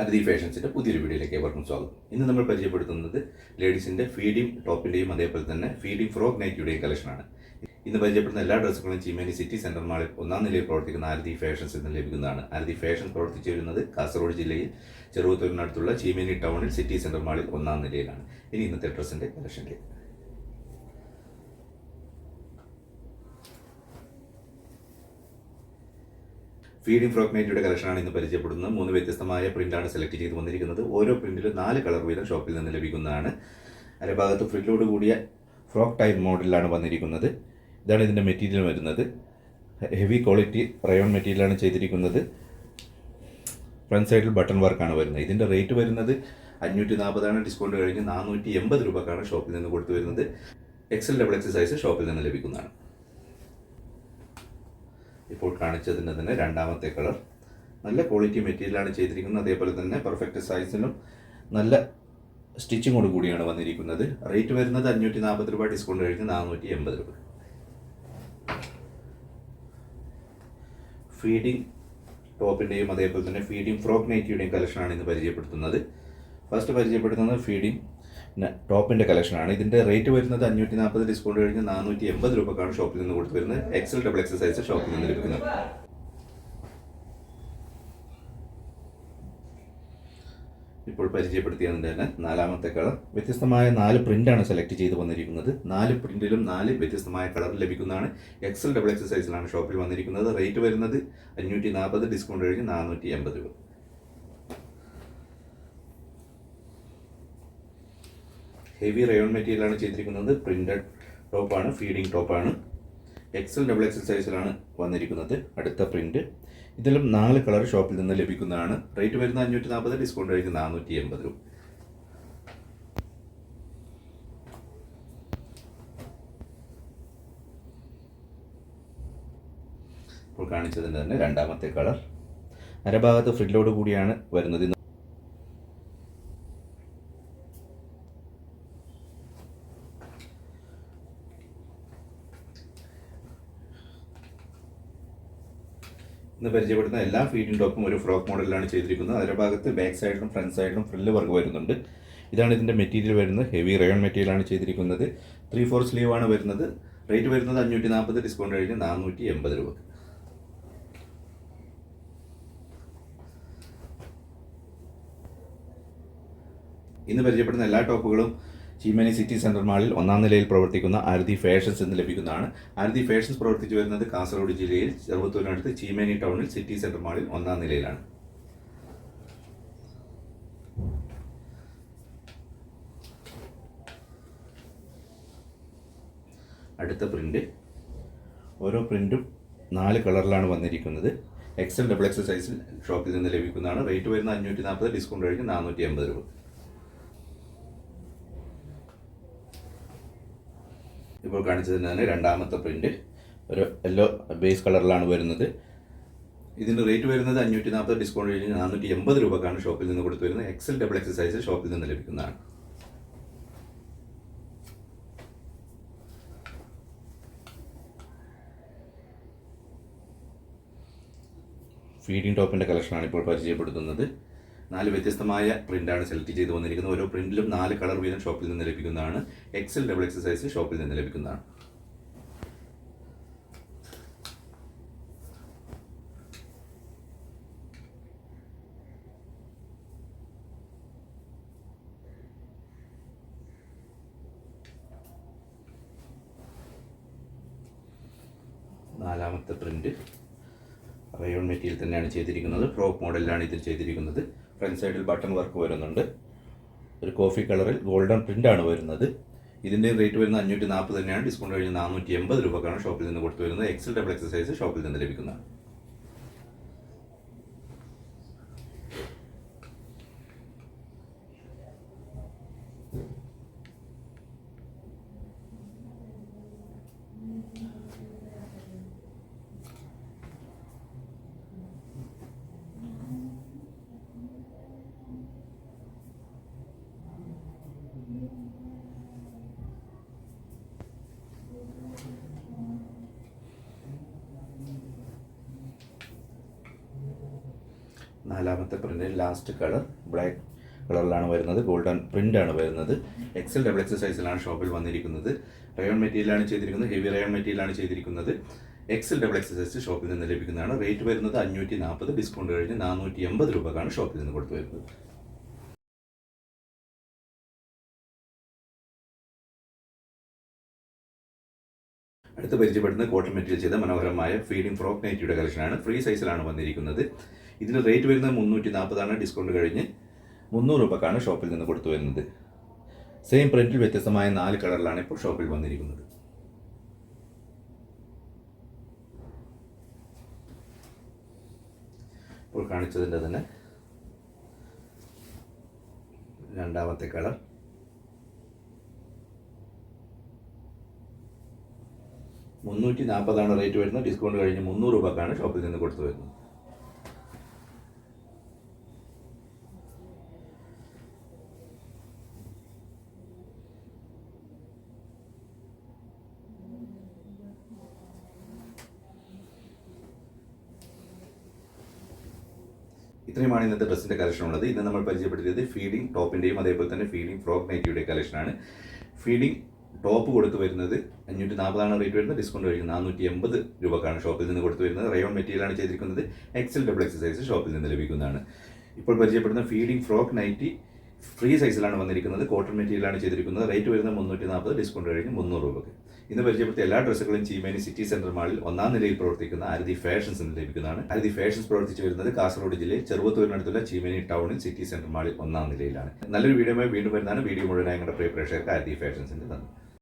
ആരതി ഫാഷൻസിന്റെ പുതിയൊരു വീഡിയോയിലേക്ക് ഏവർക്കും സ്വാഗതം. ഇന്ന് നമ്മൾ പരിചയപ്പെടുത്തുന്നത് ലേഡീസിന്റെ ഫീഡിംഗ് ടോപ്പിന്റെയും അതേപോലെ തന്നെ ഫീഡിംഗ് ഫ്രോക്ക് നൈറ്റിയുടെയും കളക്ഷനാണ് ഇന്ന് പരിചയപ്പെടുന്ന എല്ലാ ഡ്രസ്സുകളും ചീമേനി സിറ്റി സെന്റർ മാളിൽ ഒന്നാം നിലയിൽ പ്രവർത്തിക്കുന്ന ആരതി ഫാഷൻസിൽ നിന്ന് ലഭിക്കുന്നതാണ്. ആരതി ഫാഷൻ പ്രവർത്തിച്ചു വരുന്നത് കാസർഗോഡ് ജില്ലയിൽ ചെറുപത്തൂരിനടുത്തുള്ള ചീമേനി ടൗണിൽ സിറ്റി സെന്റർ മാളിൽ ഒന്നാം നിലയിലാണ്. ഇനി ഇന്നത്തെ ഡ്രസ്സിന്റെ കളക്ഷനിലേക്ക് ഫീഡിംഗ് ഫ്രോക്ക് നൈറ്റിയുടെ കളക്ഷനാണ് ഇന്ന് പരിചയപ്പെടുന്നത്. മൂന്ന് വ്യത്യസ്തമായ പ്രിന്റാണ് സെലക്ട് ചെയ്ത് വന്നിരിക്കുന്നത്. ഓരോ പ്രിന്റിലും നാല് കളർ വീതം ഷോപ്പിൽ നിന്ന് ലഭിക്കുന്നതാണ്. അരഭാഗത്ത് ഫ്രില്ലോട് കൂടിയ ഫ്രോക്ക് ടൈപ്പ് മോഡലിലാണ് വന്നിരിക്കുന്നത്. ഇതാണ് ഇതിന്റെ മെറ്റീരിയൽ വരുന്നത്. ഹെവി ക്വാളിറ്റി റയോൺ മെറ്റീരിയലാണ് ചെയ്തിരിക്കുന്നത്. ഫ്രണ്ട് സൈഡിൽ ബട്ടൺ വർക്കാണ് വരുന്നത്. ഇതിന്റെ റേറ്റ് വരുന്നത് അഞ്ഞൂറ്റി നാൽപ്പതാണ് ഡിസ്കൗണ്ട് കഴിഞ്ഞ് നാനൂറ്റി എൺപത് രൂപക്കാണ് ഷോപ്പിൽ നിന്ന് കൊടുത്തു വരുന്നത്. എക്സൽ ഡബിൾ എക്സ് സൈസ് ഷോപ്പിൽ നിന്ന് ലഭിക്കുന്നതാണ്. ഇപ്പോൾ കാണിച്ചതിന്റെ തന്നെ രണ്ടാമത്തെ കളർ. നല്ല ക്വാളിറ്റി മെറ്റീരിയലാണ് ചെയ്തിരിക്കുന്നത്. അതേപോലെ തന്നെ പെർഫെക്റ്റ് സൈസിലും നല്ല സ്റ്റിച്ചിങ്ങോട് കൂടിയാണ് വന്നിരിക്കുന്നത്. റേറ്റ് വരുന്നത് അഞ്ഞൂറ്റി നാൽപ്പത് രൂപ ഡിസ്കൗണ്ട് കഴിഞ്ഞ് നാനൂറ്റി എൺപത് രൂപ. ഫീഡിംഗ് ടോപ്പിന്റെയും അതേപോലെ തന്നെ ഫീഡിംഗ് ഫ്രോക്ക് നൈറ്റിയുടെയും കളക്ഷനാണ് ഇന്ന് പരിചയപ്പെടുത്തുന്നത്. ഫസ്റ്റ് പരിചയപ്പെടുത്തുന്നത് ഫീഡിംഗ് ടോപ്പിന്റെ കളക്ഷനാണ്. ഇതിന്റെ റേറ്റ് വരുന്നത് അഞ്ഞൂറ്റി നാൽപ്പത് ഡിസ്കൗണ്ട് കഴിഞ്ഞ് നാനൂറ്റി എൺപത് രൂപക്കാണ് ഷോപ്പിൽ നിന്ന് കൊടുത്തു വരുന്നത് എക്സൽ ഡബിൾ എക്സ് സൈസ് ഷോപ്പിൽ നിന്ന് ലഭിക്കുന്നത് ഇപ്പോൾ പരിചയപ്പെടുത്തിയതിന്റെ തന്നെ നാലാമത്തെ കളർ. വ്യത്യസ്തമായ നാല് പ്രിന്റാണ് സെലക്ട് ചെയ്ത് വന്നിരിക്കുന്നത്. നാല് പ്രിന്റിലും നാല് വ്യത്യസ്തമായ കളർ ലഭിക്കുന്നതാണ്. എക്സൽ ഡബിൾ എക്സ് സൈസിലാണ് ഷോപ്പിൽ വന്നിരിക്കുന്നത്. റേറ്റ് വരുന്നത് അഞ്ഞൂറ്റി നാൽപ്പത് ഡിസ്കൗണ്ട് കഴിഞ്ഞ് നാനൂറ്റി എൺപത് രൂപ. ഹെവി റയോൺ മെറ്റീരിയലാണ് ചെയ്തിരിക്കുന്നത്. പ്രിന്റഡ് ടോപ്പാണ് ഫീഡിംഗ് ടോപ്പാണ് എക്സൽ ഡബിൾ എക്സൽ സൈസിലാണ് വന്നിരിക്കുന്നത്. അടുത്ത പ്രിന്റ് ഇതിലും നാല് കളർ ഷോപ്പിൽ നിന്ന് ലഭിക്കുന്നതാണ്. റേറ്റ് വരുന്ന അഞ്ഞൂറ്റി നാൽപ്പത് ഡിസ്കൗണ്ട് കഴിഞ്ഞ് നാനൂറ്റി എൺപത് രൂപ. ഇപ്പോൾ കാണിച്ചതിന്റെ തന്നെ രണ്ടാമത്തെ കളർ അരഭാഗത്ത് ഫ്രില്ലോട് കൂടിയാണ് വരുന്നത്. ഇന്ന് പരിചയപ്പെടുന്ന എല്ലാ ഫീഡിംഗ് ടോപ്പും ഒരു ഫ്രോക്ക് മോഡലിലാണ് ചെയ്തിരിക്കുന്നത്. അതിന്റെ ഭാഗത്ത് ബാക്ക് സൈഡിലും ഫ്രണ്ട് സൈഡിലും ഫ്രില്ല് വർക്ക് വരുന്നുണ്ട്. ഇതാണ് ഇതിന്റെ മെറ്റീരിയൽ വരുന്നത്. ഹെവി റയോൺ മെറ്റീരിയലാണ് ചെയ്തിരിക്കുന്നത്. ത്രീ ഫോർ സ്ലീവ് ആണ് വരുന്നത്. റേറ്റ് വരുന്നത് അഞ്ഞൂറ്റി നാൽപ്പത് ഡിസ്കൗണ്ട് കഴിഞ്ഞ് നാനൂറ്റി എൺപത് രൂപ ഇന്ന് പരിചയപ്പെടുന്ന എല്ലാ ടോപ്പുകളും ചീമേനി സിറ്റി സെൻട്രൽ മാളിൽ ഒന്നാം നിലയിൽ പ്രവർത്തിക്കുന്ന ആരതി ഫാഷൻസ് എന്ന് ലഭിക്കുന്നതാണ്. ആരതി ഫാഷൻസ് പ്രവർത്തിച്ചു വരുന്നത് കാസർഗോഡ് ജില്ലയിൽ ചെറുപ്പത്തൂരിനടുത്ത് ചീമേനി ടൗണിൽ സിറ്റി സെൻട്രൽ മാളിൽ ഒന്നാം നിലയിലാണ്. അടുത്ത പ്രിന്റ്. ഓരോ പ്രിന്റും നാല് കളറിലാണ് വന്നിരിക്കുന്നത്. എക്സൽ ഡബിൾ എക്സൽ സൈസിൽ ഷോപ്പിൽ നിന്ന് ലഭിക്കുന്നതാണ്. റേറ്റ് വരുന്ന അഞ്ഞൂറ്റി നാൽപ്പത് ഡിസ്കൗണ്ട് കഴിഞ്ഞ് നാനൂറ്റി അമ്പത് രൂപ. ഇപ്പോൾ കാണിച്ചതിന് തന്നെ രണ്ടാമത്തെ പ്രിന്റ് ഒരു യെല്ലോ ബേസ് കളറിലാണ് വരുന്നത്. ഇതിന്റെ റേറ്റ് വരുന്നത് അഞ്ഞൂറ്റി നാൽപ്പത് ഡിസ്കൗണ്ട് കഴിഞ്ഞ് നാനൂറ്റി എൺപത് രൂപക്കാണ് ഷോപ്പിൽ നിന്ന് കൊടുത്തു വരുന്നത് എക്സൽ ഡബിൾ എക്സ് സൈസ് ഷോപ്പിൽ നിന്ന് ലഭിക്കുന്നതാണ് ഫീഡിംഗ് ടോപ്പിന്റെ കളക്ഷനാണ് ഇപ്പോൾ പരിചയപ്പെടുത്തുന്നത്. നാല് വ്യത്യസ്തമായ പ്രിന്റാണ് സെലക്ട് ചെയ്ത് വന്നിരിക്കുന്നത്. ഓരോ പ്രിന്റിലും നാല് കളർ വീതം ഷോപ്പിൽ നിന്ന് ലഭിക്കുന്നതാണ്. എക്സൽ ഡബിൾ എക്സസൈസ് ഷോപ്പിൽ നിന്ന് ലഭിക്കുന്നതാണ്. നാലാമത്തെ പ്രിന്റ് റയോൺ മെറ്റീരിയൽ തന്നെയാണ് ചെയ്തിരിക്കുന്നത്. ഫ്രോക്ക് മോഡലിലാണ് ഇതിൽ ചെയ്തിരിക്കുന്നത്. ഫ്രണ്ട് സൈഡിൽ ബട്ടൺ വർക്ക് വരുന്നുണ്ട്. ഒരു കോഫി കളറിൽ ഗോൾഡൻ ആണ് വരുന്നത്. ഇതിന്റെ റേറ്റ് വരുന്നത് അഞ്ഞൂറ്റി നാൽപ്പത് തന്നെയാണ്. ഡിസ്കൗണ്ട് കഴിഞ്ഞ് നാനൂറ്റി എൺപത് രൂപക്കാണ് ഷോപ്പിൽ നിന്ന് കൊടുത്തു വരുന്നത്. എക്സൽ ഡബിൾ എക്സസൈസ് ഷോപ്പിൽ നിന്ന് ലഭിക്കുന്നതാണ്. നാലാമത്തെ പ്രിന്റ് ലാസ്റ്റ് കളർ ബ്ലാക്ക് കളറിലാണ് വരുന്നത്. ഗോൾഡൻ പ്രിന്റ് ആണ് വരുന്നത്. എക്സൽ ഡബിൾ എക്സൽ സൈസിലാണ് ഷോപ്പിൽ വന്നിരിക്കുന്നത്. റയോൺ മെറ്റീരിയലാണ് ചെയ്തിരിക്കുന്നത്. ഹെവി റയോൺ മെറ്റീരിയലാണ് ചെയ്തിരിക്കുന്നത്. എക്സൽ ഡബിൾ എക്സൽ സൈസ് ഷോപ്പിൽ നിന്ന് ലഭിക്കുന്നതാണ്. റേറ്റ് വരുന്നത് അഞ്ഞൂറ്റി നാൽപ്പത് ഡിസ്കൗണ്ട് കഴിഞ്ഞ് നാനൂറ്റി എൺപത് രൂപക്കാണ് ഷോപ്പിൽ നിന്ന് കൊടുത്തു വരുന്നത്. അടുത്ത പരിചയപ്പെടുന്നത് കോട്ടൺ മെറ്റീരിയൽ ചെയ്ത മനോഹരമായ ഫീഡിംഗ് ഫ്രോക്ക് നൈറ്റിയുടെ കളക്ഷനാണ് ഫ്രീ സൈസിലാണ് വന്നിരിക്കുന്നത്. ഇതിന് റേറ്റ് വരുന്നത് മുന്നൂറ്റി നാൽപ്പതാണ് ഡിസ്കൗണ്ട് കഴിഞ്ഞ് മുന്നൂറ് രൂപക്കാണ് ഷോപ്പിൽ നിന്ന് കൊടുത്തു വരുന്നത്. സെയിം പ്രിന്റിൽ വ്യത്യസ്തമായ നാല് കളറിലാണ് ഇപ്പോൾ ഷോപ്പിൽ വന്നിരിക്കുന്നത്. ഇപ്പോൾ കാണിച്ചതിന്റെ തന്നെ രണ്ടാമത്തെ കളർ മുന്നൂറ്റി നാൽപ്പതാണ് റേറ്റ് വരുന്നത് ഡിസ്കൗണ്ട് കഴിഞ്ഞ് മുന്നൂറ് രൂപക്കാണ് ഷോപ്പിൽ നിന്ന് കൊടുത്തു വരുന്നത്. ഇത്രയുമാണ് ഇന്നത്തെ ഡ്രസ്സിന്റെ കളക്ഷൻ ഉള്ളത്. ഇന്ന് നമ്മൾ പരിചയപ്പെടുത്തിയത് ഫീഡിംഗ് ടോപ്പിന്റെയും അതേപോലെ തന്നെ ഫീഡിംഗ് ഫ്രോക്ക് നൈറ്റിയുടെ കളക്ഷനാണ് ഫീഡിംഗ് ടോപ്പ് കൊടുത്തു വരുന്നത് അഞ്ഞൂറ്റി നാൽപ്പതാണ് റേറ്റ് വരുന്നത് ഡിസ്കൗണ്ട് കഴിക്കുന്നത് നാനൂറ്റി എൺപത് രൂപക്കാണ് ഷോപ്പിൽ നിന്ന് കൊടുത്തു വരുന്നത്. റയോൺ മെറ്റീരിയലാണ് ചെയ്തിരിക്കുന്നത്. എക്സൽ ഡബിൾ എക്സസൈസ് ഷോപ്പിൽ നിന്ന് ലഭിക്കുന്നതാണ്. ഇപ്പോൾ പരിചയപ്പെടുന്ന ഫീഡിംഗ് ഫ്രോക്ക് നൈറ്റി ഫ്രീ സൈസിലാണ് വന്നിരിക്കുന്നത്. കോട്ടൺ മെറ്റീരിയലാണ് ചെയ്തിരിക്കുന്നത്. റേറ്റ് വരുന്നത് മുന്നൂറ്റി നാൽപ്പത് ഡിസ്കൗണ്ട് കഴിഞ്ഞ് മുന്നൂറ് രൂപയ്ക്ക് ഇന്ന് പരിചയപ്പെടുത്തിയ എല്ലാ ഡ്രസ്സുകളും ചീമേനി സിറ്റി സെന്റർ മാളിൽ ഒന്നാം നിലയിൽ പ്രവർത്തിക്കുന്ന അരതി ഫാഷൻസ് എന്ന് ലഭിക്കുന്നതാണ്. അരതി ഫാഷൻസ് പ്രവർത്തിച്ചു വരുന്നത് കാസർഗോഡ് ജില്ലയിൽ ചെറുവത്തൂരിനടുത്തുള്ള ചീമേനി ടൗണിൽ സിറ്റി സെന്റർ മാളിൽ ഒന്നാം നിലയിലാണ്. നല്ലൊരു വീഡിയോ വീണ്ടും വരുന്നതാണ്. വീഡിയോ മുഴുവനായി ഞങ്ങളുടെ പ്രിയ പ്രേക്ഷകർക്ക് അരതി ഫാഷൻസിന്റെ നന്ദി.